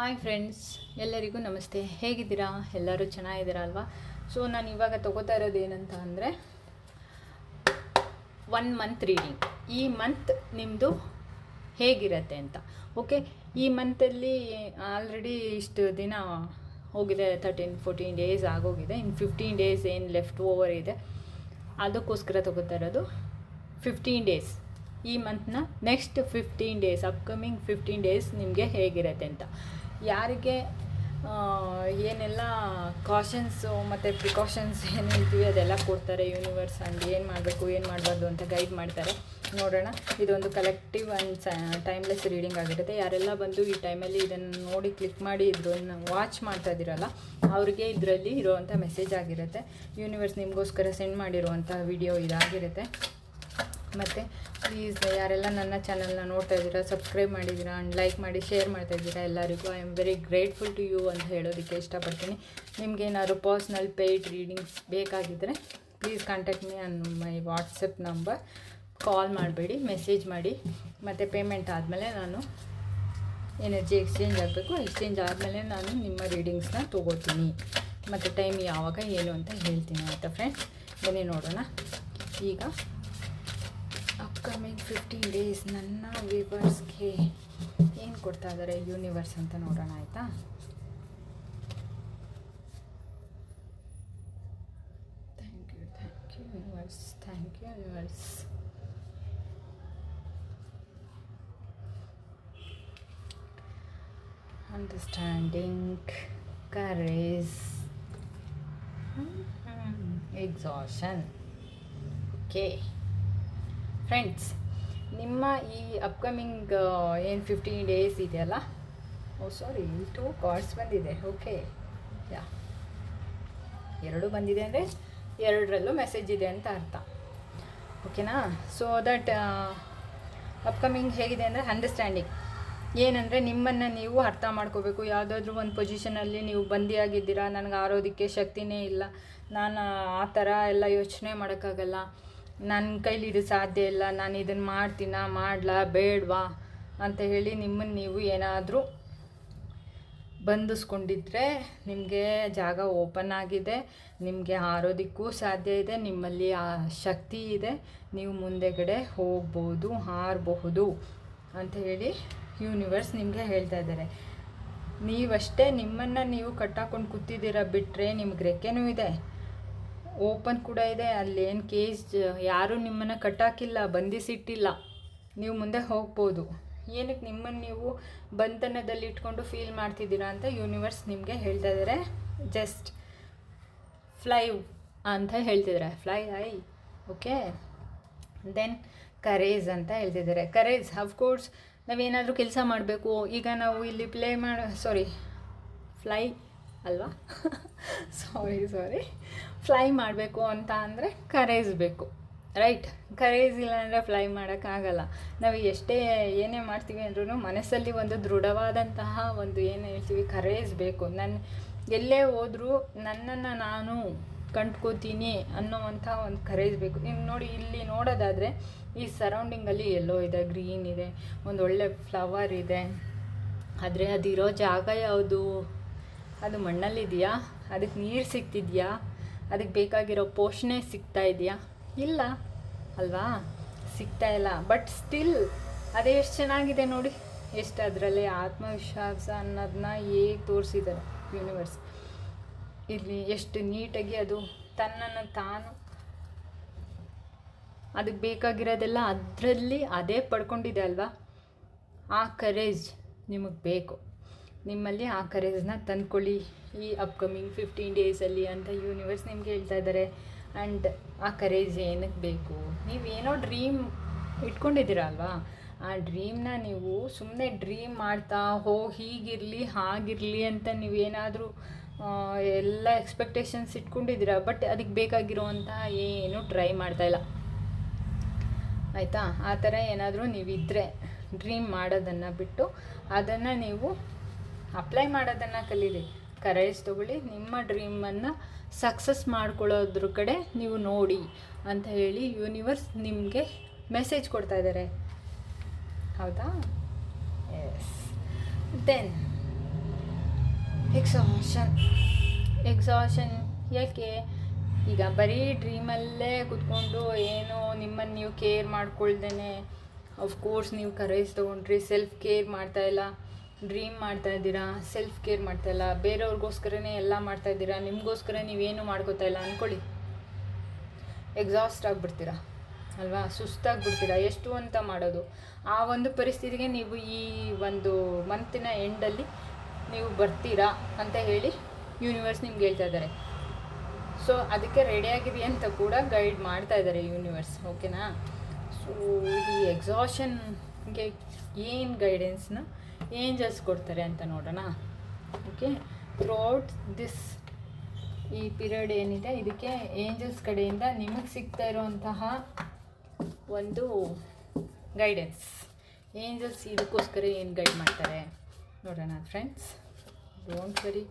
Hi friends, ಎಲ್ಲರಿಗೂ ನಮಸ್ತೆ. ಹೇಗಿದ್ದೀರಾ? ಎಲ್ಲರೂ ಚೆನ್ನಾಗಿದ್ದೀರಾ ಅಲ್ವಾ? ಸೊ ನಾನು ಇವಾಗ ತಗೋತಾ ಇರೋದು ಏನಂತ ಅಂದರೆ ಒನ್ ಮಂತ್ ರೀಡಿಂಗ್ ಈ ಮಂತ್ ನಿಮ್ಮದು ಹೇಗಿರತ್ತೆ ಅಂತ. ಓಕೆ ಈ ಮಂತಲ್ಲಿ ಆಲ್ರೆಡಿ ಇಷ್ಟು ದಿನ ಹೋಗಿದೆ ತರ್ಟೀನ್ ಫೋರ್ಟೀನ್ ಡೇಸ್ ಆಗೋಗಿದೆ. ಇನ್ನು ಫಿಫ್ಟೀನ್ ಡೇಸ್ ಏನು ಲೆಫ್ಟ್ ಓವರ್ ಇದೆ. ಅದಕ್ಕೋಸ್ಕರ ತಗೋತಾ ಇರೋದು ಫಿಫ್ಟೀನ್ ಡೇಸ್ ಈ ಮಂತ್ನ next fifteen days upcoming fifteen days ನಿಮಗೆ ಹೇಗಿರುತ್ತೆ ಅಂತ. ಯಾರಿಗೆ ಏನೆಲ್ಲ ಕಾಷನ್ಸು ಮತ್ತು ಪ್ರಿಕಾಷನ್ಸ್ ಏನು ಇದೆಯೋ ಅದೆಲ್ಲ ಕೊಡ್ತಾರೆ ಯೂನಿವರ್ಸ್ ಆ್ಯಂಡ್ ಏನು ಮಾಡಬೇಕು, ಏನು ಮಾಡಬಾರ್ದು ಅಂತ ಗೈಡ್ ಮಾಡ್ತಾರೆ. ನೋಡೋಣ, ಇದೊಂದು ಕಲೆಕ್ಟಿವ್ ಆ್ಯಂಡ್ ಟೈಮ್ಲೆಸ್ ರೀಡಿಂಗ್ ಆಗಿರುತ್ತೆ. ಯಾರೆಲ್ಲ ಬಂದು ಈ ಟೈಮಲ್ಲಿ ಇದನ್ನು ನೋಡಿ ಕ್ಲಿಕ್ ಮಾಡಿ ಇದನ್ನು ವಾಚ್ ಮಾಡ್ತಾ ಇದ್ದೀರಲ್ಲ, ಅವ್ರಿಗೆ ಇದರಲ್ಲಿ ಇರೋವಂಥ ಮೆಸೇಜ್ ಆಗಿರುತ್ತೆ. ಯೂನಿವರ್ಸ್ ನಿಮಗೋಸ್ಕರ ಸೆಂಡ್ ಮಾಡಿರುವಂಥ ವಿಡಿಯೋ ಇದಾಗಿರುತ್ತೆ. ಮತ್ತು ಪ್ಲೀಸ್ ಯಾರೆಲ್ಲ ನನ್ನ ಚಾನಲ್ನ ನೋಡ್ತಾ ಇದ್ದೀರಾ ಸಬ್ಸ್ಕ್ರೈಬ್ ಮಾಡಿದ್ದೀರಾ ಆ್ಯಂಡ್ ಲೈಕ್ ಮಾಡಿ ಶೇರ್ ಮಾಡ್ತಾ ಇದ್ದೀರಾ ಎಲ್ಲರಿಗೂ I am very grateful to you ಅಂತ ಹೇಳೋದಕ್ಕೆ ಇಷ್ಟಪಡ್ತೀನಿ. ನಿಮಗೇನಾದ್ರು personal paid readings ಬೇಕಾಗಿದ್ದರೆ please contact me on my WhatsApp number call ಮಾಡಬೇಡಿ ಮೆಸೇಜ್ ಮಾಡಿ. ಮತ್ತು ಪೇಮೆಂಟ್ ಆದಮೇಲೆ ನಾನು ಎನರ್ಜಿ ಎಕ್ಸ್ಚೇಂಜ್ ಆಗಬೇಕು. ಎಕ್ಸ್ಚೇಂಜ್ ಆದಮೇಲೆ ನಾನು ನಿಮ್ಮ ರೀಡಿಂಗ್ಸ್ನ ತೊಗೋತೀನಿ. ಮತ್ತು ಟೈಮ್ ಯಾವಾಗ, ಏನು ಅಂತ ಹೇಳ್ತೀನಿ ಆಯಿತಾ ಫ್ರೆಂಡ್ಸ್ ಬನ್ನಿ ನೋಡೋಣ. ಈಗ ಅಪ್ಕಮಿಂಗ್ ಫಿಫ್ಟೀನ್ ಡೇಸ್ ನನ್ನ ವಿವರ್ಸ್ಗೆ ಏನು ಕೊಡ್ತಾ ಇದ್ದಾರೆ ಯೂನಿವರ್ಸ್ ಅಂತ ನೋಡೋಣ ಆಯಿತಾ? Thank you thank you universe thank you universe understanding courage exhaustion okay friends ನಿಮ್ಮ ಈ ಅಪ್ಕಮಿಂಗ್ ಏನು ಫಿಫ್ಟೀನ್ ಡೇಸ್ ಇದೆಯಲ್ಲ? ಓ ಸಾರಿ ಟೂ ಕಾರ್ಡ್ಸ್ ಬಂದಿದೆ. ಓಕೆ ಯಾ ಎರಡು ಬಂದಿದೆ ಅಂದರೆ ಎರಡರಲ್ಲೂ ಮೆಸೇಜ್ ಇದೆ ಅಂತ ಅರ್ಥ. ಓಕೆನಾ ಸೊ ದಟ್ ಅಪ್ಕಮಿಂಗ್ ಹೇಗಿದೆ ಅಂದರೆ ಅಂಡರ್ಸ್ಟ್ಯಾಂಡಿಂಗ್ ಏನಂದರೆ ನಿಮ್ಮನ್ನು ನೀವು ಅರ್ಥ ಮಾಡ್ಕೋಬೇಕು. ಯಾವುದಾದ್ರೂ ಒಂದು ಪೊಸಿಷನಲ್ಲಿ ನೀವು ಬಂದಿಯಾಗಿದ್ದೀರಾ. ನನಗೆ ಆರೋದಕ್ಕೆ ಶಕ್ತಿನೇ ಇಲ್ಲ. ನಾನು ಆ ಥರ ಎಲ್ಲ ಯೋಚನೆ ಮಾಡೋಕ್ಕಾಗಲ್ಲ. ನನ್ನ ಕೈಲಿ ಇದು ಸಾಧ್ಯ ಇಲ್ಲ, ನಾನು ಇದನ್ನು ಮಾಡ್ತೀನ, ಮಾಡಲಾ, ಬೇಡವಾ ಅಂತ ಹೇಳಿ ನಿಮ್ಮನ್ನು ನೀವು ಏನಾದರೂ ಬಂಧಿಸ್ಕೊಂಡಿದ್ರೆ ನಿಮಗೆ ಜಾಗ ಓಪನ್ ಆಗಿದೆ, ನಿಮಗೆ ಹಾರೋದಕ್ಕೂ ಸಾಧ್ಯ ಇದೆ, ನಿಮ್ಮಲ್ಲಿ ಆ ಶಕ್ತಿ ಇದೆ, ನೀವು ಮುಂದೆಗಡೆ ಹೋಗ್ಬೋದು, ಹಾರಬಹುದು ಅಂತ ಹೇಳಿ ಯೂನಿವರ್ಸ್ ನಿಮಗೆ ಹೇಳ್ತಾ ಇದ್ದಾರೆ. ನೀವಷ್ಟೇ ನಿಮ್ಮನ್ನು ನೀವು ಕಟ್ಟಾಕೊಂಡು ಕೂತಿದ್ದೀರ ಬಿಟ್ಟರೆ ನಿಮ್ಗೆ ರೆಕ್ಕೆನೂ ಇದೆ. ಓಪನ್ ಕೂಡ ಇದೆ. ಅಲ್ಲಿ ಏನು ಕೇಸ್ ಯಾರೂ ನಿಮ್ಮನ್ನು ಕಟ್ಟಾಕಿಲ್ಲ, ಬಂಧಿಸಿಟ್ಟಿಲ್ಲ. ನೀವು ಮುಂದೆ ಹೋಗ್ಬೋದು. ಏನಕ್ಕೆ ನಿಮ್ಮನ್ನು ನೀವು ಬಂಧನದಲ್ಲಿ ಇಟ್ಕೊಂಡು ಫೀಲ್ ಮಾಡ್ತಿದ್ದೀರಾ ಅಂತ ಯೂನಿವರ್ಸ್ ನಿಮಗೆ ಹೇಳ್ತಾ ಇದ್ದಾರೆ ಜಸ್ಟ್ ಫ್ಲೈ ಅಂತ ಹೇಳ್ತಿದ್ದಾರೆ fly I okay then courage ಅಂತ ಹೇಳ್ತಿದ್ದಾರೆ ಕರೇಜ್ ಅಫ್ಕೋರ್ಸ್ ನಾವೇನಾದರೂ ಕೆಲಸ ಮಾಡಬೇಕು. ಈಗ ನಾವು ಇಲ್ಲಿ ಪ್ಲೇ ಮಾಡೋ ಸಾರಿ ಫ್ಲೈ ಅಲ್ವಾ? ಸಾರಿ ಸಾರಿ ಫ್ಲೈ ಮಾಡಬೇಕು ಅಂತ ಅಂದರೆ ಕರೇಜ್ ಬೇಕು ರೈಟ್ ಕರೇಜ್ ಇಲ್ಲ ಅಂದರೆ ಫ್ಲೈ ಮಾಡೋಕ್ಕಾಗಲ್ಲ ನಾವು ಎಷ್ಟೇ ಏನೇ ಮಾಡ್ತೀವಿ ಅಂದ್ರೂ ಮನಸ್ಸಲ್ಲಿ ಒಂದು ದೃಢವಾದಂತಹ ಒಂದು ಏನು ಹೇಳ್ತೀವಿ ಕರೇಜ್ ಬೇಕು ನನ್ನ ಎಲ್ಲೇ ಹೋದರೂ ನನ್ನನ್ನು ನಾನು ಕಂಡ್ಕೋತೀನಿ ಅನ್ನೋವಂಥ ಒಂದು ಕರೇಜ್ ಬೇಕು ನೀವು ನೋಡಿ, ಇಲ್ಲಿ ನೋಡೋದಾದರೆ ಈ ಸರೌಂಡಿಂಗಲ್ಲಿ ಎಲ್ಲೋ ಇದೆ ಗ್ರೀನ್ ಇದೆ, ಒಂದು ಒಳ್ಳೆ ಫ್ಲವರ್ ಇದೆ. ಆದರೆ ಅದಿರೋ ಜಾಗ ಯಾವುದು? ಅದು ಮಣ್ಣಲ್ಲಿದೆಯಾ? ಅದಕ್ಕೆ ನೀರು ಸಿಗ್ತಿದೆಯಾ? ಅದಕ್ಕೆ ಬೇಕಾಗಿರೋ ಪೋಷಣೆ ಸಿಗ್ತಾ ಇದೆಯಾ? ಇಲ್ಲ, ಅಲ್ವಾ? ಸಿಗ್ತಾ ಇಲ್ಲ. ಬಟ್ ಸ್ಟಿಲ್ ಅದೇ ಎಷ್ಟು ಚೆನ್ನಾಗಿದೆ ನೋಡಿ. ಎಷ್ಟು ಅದರಲ್ಲಿ ಆತ್ಮವಿಶ್ವಾಸ ಅನ್ನೋದನ್ನ ಹೇಗೆ ತೋರಿಸಿದ್ದಾರೆ ಯೂನಿವರ್ಸ್ ಇಲ್ಲಿ ಎಷ್ಟು ನೀಟಾಗಿ ಅದು ತನ್ನನ್ನು ತಾನು ಅದಕ್ಕೆ ಬೇಕಾಗಿರೋದೆಲ್ಲ ಅದರಲ್ಲಿ ಅದೇ ಪಡ್ಕೊಂಡಿದೆ ಅಲ್ವಾ? ಆ ಕರೇಜ್ ನಿಮಗೆ ಬೇಕು. ನಿಮ್ಮಲ್ಲಿ ಆ ಕರೇಜ್ನ ತಂದ್ಕೊಳ್ಳಿ ಈ ಅಪ್ಕಮಿಂಗ್ ಫಿಫ್ಟೀನ್ ಡೇಸಲ್ಲಿ ಅಂತ ಯೂನಿವರ್ಸ್ ನಿಮ್ಗೆ ಹೇಳ್ತಾ ಇದ್ದಾರೆ ಆ್ಯಂಡ್ ಆ ಕರೇಜ್ ಏನಕ್ಕೆ ಬೇಕು? ನೀವೇನೋ ಡ್ರೀಮ್ ಇಟ್ಕೊಂಡಿದ್ದೀರ ಅಲ್ವಾ? ಆ ಡ್ರೀಮ್ನ ನೀವು ಸುಮ್ಮನೆ ಡ್ರೀಮ್ ಮಾಡ್ತಾ, ಹೋ, ಹೀಗಿರಲಿ, ಹಾಗಿರಲಿ ಅಂತ ನೀವೇನಾದರೂ ಎಲ್ಲ ಎಕ್ಸ್ಪೆಕ್ಟೇಷನ್ಸ್ ಇಟ್ಕೊಂಡಿದ್ದೀರ? ಬಟ್ ಅದಕ್ಕೆ ಬೇಕಾಗಿರುವಂಥ ಏನು ಟ್ರೈ ಮಾಡ್ತಾ ಇಲ್ಲ. ಆಯಿತಾ? ಆ ಥರ ಏನಾದರೂ ನೀವಿದ್ದರೆ ಡ್ರೀಮ್ ಮಾಡೋದನ್ನು ಬಿಟ್ಟು ಅದನ್ನು ನೀವು ಅಪ್ಲೈ ಮಾಡೋದನ್ನು ಕಲೀರಿ. ಕರೇಜ್ ತೊಗೊಳ್ಳಿ. ನಿಮ್ಮ ಡ್ರೀಮನ್ನು ಸಕ್ಸಸ್ ಮಾಡ್ಕೊಳ್ಳೋದ್ರ ಕಡೆ ನೀವು ನೋಡಿ ಅಂತ ಹೇಳಿ ಯೂನಿವರ್ಸ್ ನಿಮಗೆ ಮೆಸೇಜ್ ಕೊಡ್ತಾ ಇದ್ದಾರೆ ಹೌದಾ? ಎಸ್ ದೆನ್ ಎಕ್ಸಾಷನ್ ಎಕ್ಸಾಷನ್ ಯಾಕೆ? ಈಗ ಬರೀ ಡ್ರೀಮಲ್ಲೇ ಕುತ್ಕೊಂಡು ಏನೋ ನಿಮ್ಮನ್ನು ನೀವು ಕೇರ್ ಮಾಡ್ಕೊಳ್ದೇನೆ. ಕೋರ್ಸ್ ನೀವು ಕರೇಜ್ ತೊಗೊಂಡ್ರಿ ಸೆಲ್ಫ್ ಕೇರ್ ಮಾಡ್ತಾ ಇಲ್ಲ. ಡ್ರೀಮ್ ಮಾಡ್ತಾ ಇದ್ದೀರಾ? ಸೆಲ್ಫ್ ಕೇರ್ ಮಾಡ್ತಾ ಇಲ್ಲ. ಬೇರೆಯವ್ರಿಗೋಸ್ಕರನೇ ಎಲ್ಲ ಮಾಡ್ತಾ ಇದ್ದೀರಾ? ನಿಮಗೋಸ್ಕರ ನೀವೇನು ಮಾಡ್ಕೋತಾ ಇಲ್ಲ ಅಂದ್ಕೊಳ್ಳಿ ಎಕ್ಸಾಸ್ಟ್ ಆಗಿಬಿಡ್ತೀರಾ? ಅಲ್ವಾ? ಸುಸ್ತಾಗ್ಬಿಡ್ತೀರಾ? ಎಷ್ಟು ಅಂತ ಮಾಡೋದು. ಆ ಒಂದು ಪರಿಸ್ಥಿತಿಗೆ ನೀವು ಈ ಒಂದು ಮಂತಿನ ಎಂಡಲ್ಲಿ ನೀವು ಬರ್ತೀರಾ ಅಂತ ಹೇಳಿ ಯೂನಿವರ್ಸ್ ನಿಮ್ಗೆ ಹೇಳ್ತಾ ಇದ್ದಾರೆ. ಸೊ ಅದಕ್ಕೆ ರೆಡಿಯಾಗಿರಿ ಅಂತ ಕೂಡ ಗೈಡ್ ಮಾಡ್ತಾ ಇದ್ದಾರೆ ಯೂನಿವರ್ಸ್ ಓಕೆನಾ ಸೊ ಈ ಎಕ್ಸಾಷನ್ಗೆ ಏನು ಗೈಡೆನ್ಸ್ನ ಏಂಜಲ್ಸ್ ಕೊಡ್ತಾರೆ ಅಂತ ನೋಡೋಣ. ಓಕೆ ಥ್ರೂಔಟ್ ದಿಸ್ ಈ ಪಿರಿಯಡ್ ಏನಿದೆ, ಇದಕ್ಕೆ ಏಂಜಲ್ಸ್ ಕಡೆಯಿಂದ ನಿಮಗೆ ಸಿಗ್ತಾ ಇರುವಂತಹ ಒಂದು ಗೈಡೆನ್ಸ್ ಏಂಜಲ್ಸ್ ಇದಕ್ಕೋಸ್ಕರ ಏನು ಗೈಡ್ ಮಾಡ್ತಾರೆ? ನೋಡೋಣ friends don't worry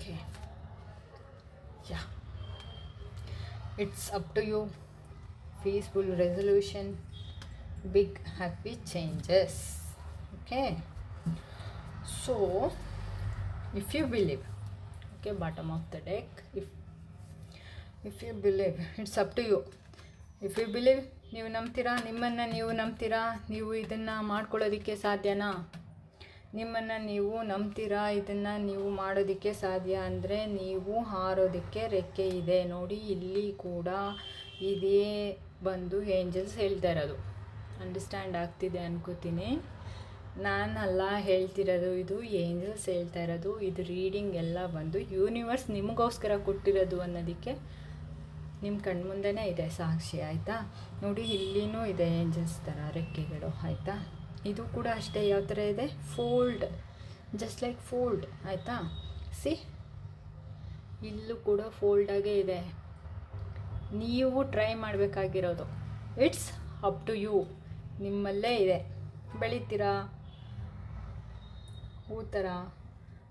Okay. Yeah. It's up to you. Peaceful resolution, big happy changes. Okay. So, if you believe, okay, bottom of the deck, if if you believe, it's up to you. If you believe, ನೀವು ನಂಬ್ತೀರಾ? ನಿಮ್ಮನ್ನು ನೀವು ನಂಬ್ತೀರಾ? ನೀವು ಇದನ್ನು ಮಾಡ್ಕೊಳ್ಳೋದಕ್ಕೆ ಸಾಧ್ಯನಾ? ನಿಮ್ಮನ್ನು ನೀವು ನಂಬ್ತೀರಾ? ಇದನ್ನು ನೀವು ಮಾಡೋದಕ್ಕೆ ಸಾಧ್ಯ ಅಂದರೆ ನೀವು ಹಾರೋದಕ್ಕೆ ರೆಕ್ಕೆ ಇದೆ. ನೋಡಿ, ಇಲ್ಲಿ ಕೂಡ ಇದೇ ಬಂದು ಏಂಜಲ್ಸ್ ಹೇಳ್ತಾ ಇರೋದು. ಅಂಡರ್ಸ್ಟ್ಯಾಂಡ್ ಆಗ್ತಿದೆ ಅನ್ಕೋತೀನಿ. ಅಲ್ಲ ಹೇಳ್ತಿರೋದು, ಇದು ಏಂಜಲ್ಸ್ ಹೇಳ್ತಾ ಇರೋದು. ಇದು ರೀಡಿಂಗ್ ಎಲ್ಲ ಬಂದು ಯೂನಿವರ್ಸ್ ನಿಮಗೋಸ್ಕರ ಕೊಟ್ಟಿರೋದು ಅನ್ನೋದಕ್ಕೆ ನಿಮ್ಮ ಕಣ್ಮುಂದೆನೇ ಇದೆ ಸಾಕ್ಷಿ, ಆಯಿತಾ? ನೋಡಿ, ಇಲ್ಲಿನೂ ಇದೆ ಏಂಜಲ್ಸ್ ಥರ ರೆಕ್ಕೆಗಳು, ಆಯಿತಾ? ಇದು ಕೂಡ ಅಷ್ಟೇ, ಯಾವ ಥರ ಇದೆ? ಫೋಲ್ಡ್ ಜಸ್ಟ್ ಲೈಕ್ ಫೋಲ್ಡ್ ಆಯಿತಾ? ಸಿ, ಇಲ್ಲೂ ಕೂಡ ಫೋಲ್ಡಾಗೇ ಇದೆ. ನೀವು ಟ್ರೈ ಮಾಡಬೇಕಾಗಿರೋದು. ಇಟ್ಸ್ ಅಪ್ ಟು ಯು ನಿಮ್ಮಲ್ಲೇ ಇದೆ. ಬೆಳಿತೀರಾ? ಹೂ ಥರ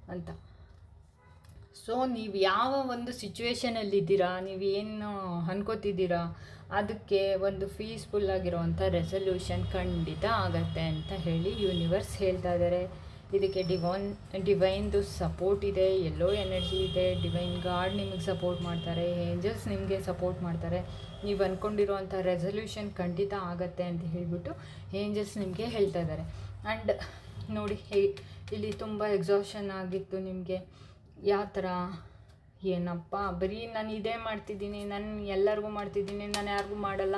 ಅಂತ. ಸೊ ನೀವು ಯಾವ ಒಂದು ಸಿಚುವೇಶನಲ್ಲಿದ್ದೀರಾ ನೀವು ಏನು ಅನ್ಕೋತಿದ್ದೀರಾ? ಅದಕ್ಕೆ ಒಂದು ಪೀಸ್ಫುಲ್ ಆಗಿರುವಂಥ ರೆಸಲ್ಯೂಷನ್ ಖಂಡಿತ ಆಗತ್ತೆ ಅಂತ ಹೇಳಿ ಯೂನಿವರ್ಸ್ ಹೇಳ್ತಾ ಇದ್ದಾರೆ ಇದಕ್ಕೆ ಡಿವೈನ್ ಡಿವೈನ್ದು ಸಪೋರ್ಟ್ ಇದೆ. ಎಲ್ಲೋ ಎನರ್ಜಿ ಇದೆ. ಡಿವೈನ್ ಗಾಡ್ ನಿಮಗೆ ಸಪೋರ್ಟ್ ಮಾಡ್ತಾರೆ. ಏಂಜಲ್ಸ್ ನಿಮಗೆ ಸಪೋರ್ಟ್ ಮಾಡ್ತಾರೆ. ನೀವು ಅಂದ್ಕೊಂಡಿರುವಂಥ ರೆಸಲ್ಯೂಷನ್ ಖಂಡಿತ ಆಗತ್ತೆ ಅಂತ ಹೇಳಿಬಿಟ್ಟು ಏಂಜಲ್ಸ್ ನಿಮಗೆ ಹೇಳ್ತಾ ಇದ್ದಾರೆ ಆ್ಯಂಡ್ ನೋಡಿ ಇಲ್ಲಿ ತುಂಬ ಎಕ್ಸಾಷನ್ ಆಗಿತ್ತು ನಿಮಗೆ. ಯಾವ ಥರ ಏನಪ್ಪ, ಬರೀ ನಾನು ಇದೇ ಮಾಡ್ತಿದ್ದೀನಿ, ನಾನು ಎಲ್ಲರಿಗೂ ಮಾಡ್ತಿದ್ದೀನಿ, ನಾನು ಯಾರಿಗೂ ಮಾಡಲ್ಲ.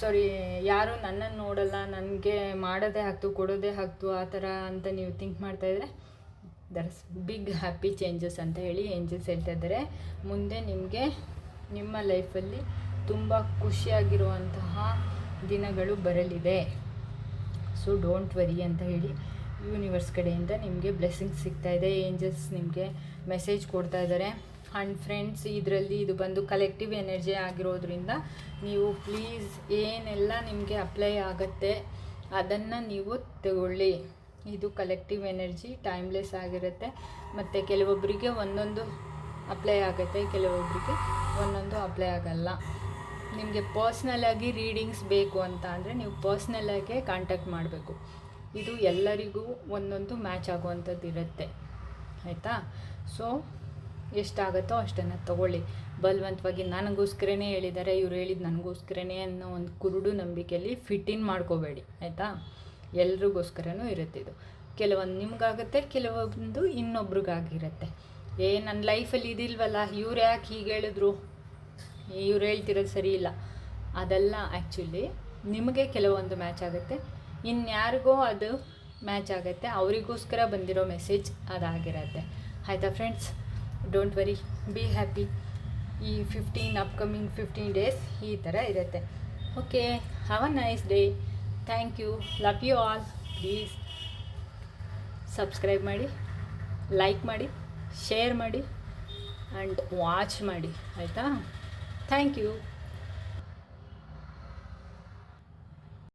ಸಾರಿ ಯಾರು ನನ್ನನ್ನು ನೋಡಲ್ಲ, ನನಗೆ ಮಾಡೋದೇ ಹಾಕ್ತು ಕೊಡೋದೇ ಹಾಕ್ತು ಆ ಥರ ಅಂತ ನೀವು ಥಿಂಕ್ ಮಾಡ್ತಾಯಿದ್ರೆ ದಟ್ಸ್ ಬಿಗ್ ಹ್ಯಾಪಿ ಚೇಂಜಸ್ ಅಂತ ಹೇಳಿ ಏಂಜಸ್ ಹೇಳ್ತಾ ಇದ್ದಾರೆ. ಮುಂದೆ ನಿಮಗೆ ನಿಮ್ಮ ಲೈಫಲ್ಲಿ ತುಂಬ ಖುಷಿಯಾಗಿರುವಂತಹ ದಿನಗಳು ಬರಲಿದೆ. ಸೊ ಡೋಂಟ್ ವರಿ ಅಂತ ಹೇಳಿ ಯೂನಿವರ್ಸ್ ಕಡೆಯಿಂದ ನಿಮಗೆ ಬ್ಲೆಸ್ಸಿಂಗ್ಸ್ ಸಿಗ್ತಾ ಇದೆ ಏಂಜಲ್ಸ್ ನಿಮಗೆ ಮೆಸೇಜ್ ಕೊಡ್ತಾ ಇದ್ದಾರೆ. ಆ್ಯಂಡ್ ಫ್ರೆಂಡ್ಸ್ ಇದರಲ್ಲಿ ಇದು ಬಂದು ಕಲೆಕ್ಟಿವ್ ಎನರ್ಜಿ ಆಗಿರೋದ್ರಿಂದ ನೀವು ಪ್ಲೀಸ್ ಏನೆಲ್ಲ ನಿಮಗೆ ಅಪ್ಲೈ ಆಗುತ್ತೆ ಅದನ್ನು ನೀವು ತಗೊಳ್ಳಿ. ಇದು ಕಲೆಕ್ಟಿವ್ ಎನರ್ಜಿ ಟೈಮ್ಲೆಸ್ ಆಗಿರುತ್ತೆ. ಮತ್ತು ಕೆಲವೊಬ್ಬರಿಗೆ ಒಂದೊಂದು ಅಪ್ಲೈ ಆಗುತ್ತೆ ಕೆಲವೊಬ್ಬರಿಗೆ ಒಂದೊಂದು ಅಪ್ಲೈ ಆಗಲ್ಲ. ನಿಮಗೆ ಪರ್ಸ್ನಲ್ಲಾಗಿ ರೀಡಿಂಗ್ಸ್ ಬೇಕು ಅಂತ ಅಂದರೆ ನೀವು ಪರ್ಸ್ನಲ್ಲಾಗೇ ಕಾಂಟ್ಯಾಕ್ಟ್ ಮಾಡಬೇಕು. ಇದು ಎಲ್ಲರಿಗೂ ಒಂದೊಂದು ಮ್ಯಾಚ್ ಆಗುವಂಥದ್ದು ಇರುತ್ತೆ. ಆಯಿತಾ? ಸೊ ಎಷ್ಟಾಗುತ್ತೋ ಅಷ್ಟನ್ನು ತಗೊಳ್ಳಿ. ಬಲವಂತವಾಗಿ ನನಗೋಸ್ಕರನೇ ಹೇಳಿದ್ದಾರೆ, ಇವ್ರು ಹೇಳಿದ್ದು ನನಗೋಸ್ಕರನೇ ಅನ್ನೋ ಒಂದು ಕುರುಡು ನಂಬಿಕೆಯಲ್ಲಿ ಫಿಟ್ ಇನ್ ಮಾಡ್ಕೋಬೇಡಿ. ಆಯಿತಾ? ಎಲ್ರಿಗೋಸ್ಕರನೂ ಇರುತ್ತೆ ಇದು. ಕೆಲವೊಂದು ನಿಮ್ಗಾಗುತ್ತೆ, ಕೆಲವೊಂದು ಇನ್ನೊಬ್ರಿಗಾಗಿರುತ್ತೆ. ಏ ನನ್ನ ಲೈಫಲ್ಲಿ ಇದಿಲ್ವಲ್ಲ? ಇವ್ರು ಯಾಕೆ ಹೀಗೆ ಹೇಳಿದ್ರು? ಇವ್ರು ಹೇಳ್ತಿರೋದು ಸರಿ ಇಲ್ಲ ಅದೆಲ್ಲ ಆ್ಯಕ್ಚುಲಿ ನಿಮಗೆ ಕೆಲವೊಂದು ಮ್ಯಾಚ್ ಆಗುತ್ತೆ. ಇನ್ಯಾರಿಗೋ ಅದು ಮ್ಯಾಚ್ ಆಗುತ್ತೆ, ಅವರಿಗೋಸ್ಕರ ಬಂದಿರೋ ಮೆಸೇಜ್ ಅದಾಗಿರುತ್ತೆ. ಆಯಿತಾ friends? Don't worry be happy ಈ ಫಿಫ್ಟೀನ್ ಅಪ್ಕಮಿಂಗ್ ಫಿಫ್ಟೀನ್ ಡೇಸ್ ಈ ಥರ ಇರುತ್ತೆ. Okay have a nice day thank you love you all please subscribe ಮಾಡಿ ಲೈಕ್ ಮಾಡಿ ಶೇರ್ ಮಾಡಿ ಆ್ಯಂಡ್ ವಾಚ್ ಮಾಡಿ. ಆಯಿತಾ? Thank you